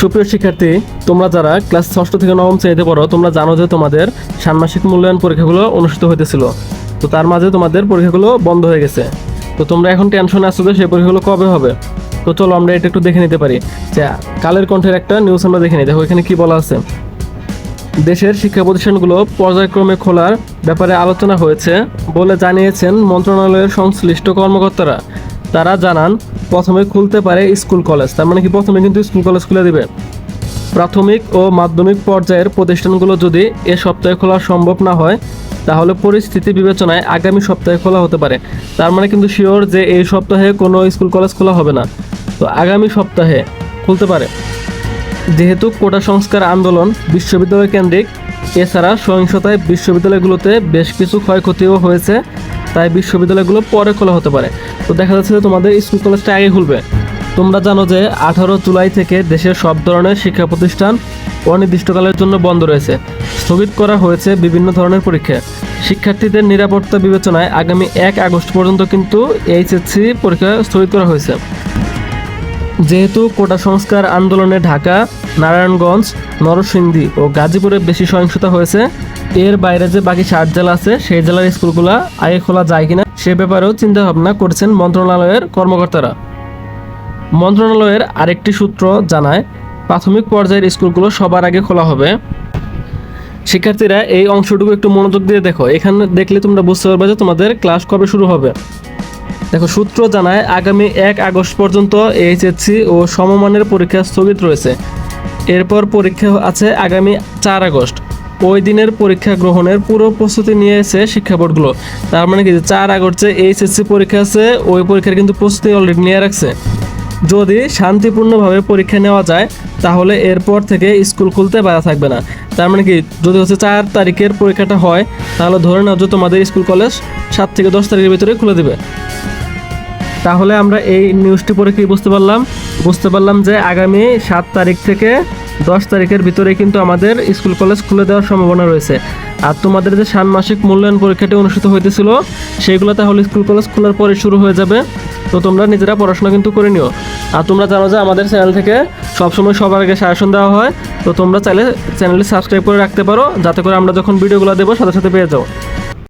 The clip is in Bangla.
সুপ্রিয় শিক্ষার্থী, তোমরা যারা ক্লাস ষষ্ঠ থেকে নবম শ্রেণীতে পড়ো, তোমরা জানো যে তোমাদের ষান্মাসিক মূল্যায়ন পরীক্ষাগুলো অনুষ্ঠিত হইতেছিল। তো তার মাঝে তোমাদের পরীক্ষাগুলো বন্ধ হয়ে গেছে। তো তোমরা এখন টেনশনে আসছো যে সেই পরীক্ষাগুলো কবে হবে? তো চলো আমরা এটা একটু দেখে নিতে পারি। যে কালের কণ্ঠের একটা নিউজ আমরা দেখে নিই। দেখো, এখানে কি বলা আছে? দেশের শিক্ষা প্রতিষ্ঠানগুলো পর্যায়ক্রমে খোলার ব্যাপারে আলোচনা হয়েছে বলে জানিয়েছেন মন্ত্রণালয়ের সংশ্লিষ্ট কর্মকর্তারা। তারা জানান, প্রথমে খুলতে পারে স্কুল কলেজ। তার মানে কি প্রথমে কিন্তু স্কুল কলেজ খুলে দিবে। প্রাথমিক ও মাধ্যমিক পর্যায়ের প্রতিষ্ঠানগুলো যদি এ সপ্তাহে খোলা সম্ভব না হয়, তাহলে পরিস্থিতি বিবেচনায় আগামী সপ্তাহে খোলা হতে পারে। তার মানে কিন্তু শিওর যে এই সপ্তাহে কোনো স্কুল কলেজ খোলা হবে না। তো আগামী সপ্তাহে খুলতে পারে। যেহেতু কোটা সংস্কার আন্দোলন বিশ্ববিদ্যালয় কেন্দ্রিক, এছাড়া সহিংসতায় বিশ্ববিদ্যালয়গুলোতে বেশ কিছু ক্ষয়ক্ষতিও হয়েছে। তাই বিশ্ববিদ্যালয়গুলো পরে খোলা হতে পারে। তো দেখা যাচ্ছে যে তোমাদের স্কুল কলেজটা আগে খুলবে। তোমরা জানো যে আঠারো জুলাই থেকে দেশের সব ধরনের শিক্ষা প্রতিষ্ঠান অনির্দিষ্টকালের জন্য বন্ধ রয়েছে। স্থগিত করা হয়েছে বিভিন্ন ধরনের পরীক্ষা। শিক্ষার্থীদের নিরাপত্তা বিবেচনায় আগামী এক আগস্ট পর্যন্ত কিন্তু এইচএসসি পরীক্ষা স্থগিত করা হয়েছে। যেহেতু কোটা সংস্কার আন্দোলনে ঢাকা নারায়ণগঞ্জ, নরসিংদী ও গাজীপুরে বেশি সহিংসতা হয়েছে। এর বাইরে যে বাকি ষাট জেলা আছে, সেই জেলার স্কুলগুলো আগে খোলা যায় কিনা, সে ব্যাপারেও চিন্তা ভাবনা করছেন মন্ত্রণালয়ের কর্মকর্তারা। মন্ত্রণালয়ের আরেকটি সূত্র জানায়, প্রাথমিক পর্যায়ের স্কুলগুলো সবার আগে খোলা হবে। শিক্ষার্থীরা এই অংশটুকু একটু মনোযোগ দিয়ে দেখো। এখানে দেখলে তোমরা বুঝতে পারবে যে তোমাদের ক্লাস কবে শুরু হবে। দেখো, সূত্র জানায়, আগামী এক আগস্ট পর্যন্ত এইচএসসি ও সমমানের পরীক্ষা স্থগিত রয়েছে। এরপর পরীক্ষা আছে আগামী চার আগস্ট। ওই দিনের পরীক্ষা গ্রহণের পুরো প্রস্তুতি নিয়েছে শিক্ষা বোর্ডগুলো। তার মানে কি চার আগস্ট এইচএসসি পরীক্ষা আছে, ওই পরীক্ষার কিন্তু প্রস্তুতি অলরেডি নিয়ে রাখছে। যদি শান্তিপূর্ণভাবে পরীক্ষা নেওয়া যায়, তাহলে এরপর থেকে স্কুল খুলতে বাধা থাকবে না। তার মানে কি, যদি হচ্ছে চার তারিখের পরীক্ষাটা হয়, তাহলে ধরে নাও যে তোমাদের স্কুল কলেজ সাত থেকে দশ তারিখের ভিতরে খুলে দেবে। তাহলে আমরা এই নিউজটি পড়ে কি বুঝতে পারলাম? বুঝতে পারলাম যে আগামী সাত তারিখ থেকে দশ তারিখের ভিতরে কিন্তু আমাদের স্কুল কলেজ খুলে দেওয়ার সম্ভাবনা রয়েছে। আর তোমাদের যে ষান্মাসিক মূল্যায়ন পরীক্ষাটি অনুষ্ঠিত হইতেছিল সেইগুলো তাহলে স্কুল কলেজ খোলার পরে শুরু হয়ে যাবে। তো তোমরা নিজেরা পড়াশোনা কিন্তু করে নিও। আর তোমরা জানো যে আমাদের চ্যানেল থেকে সবসময় সবার আগে সাজেশন দেওয়া হয়। তো তোমরা চাইলে চ্যানেলটি সাবস্ক্রাইব করে রাখতে পারো, যাতে করে আমরা যখন ভিডিওগুলো দেবো, সাথে সাথে পেয়ে যাও।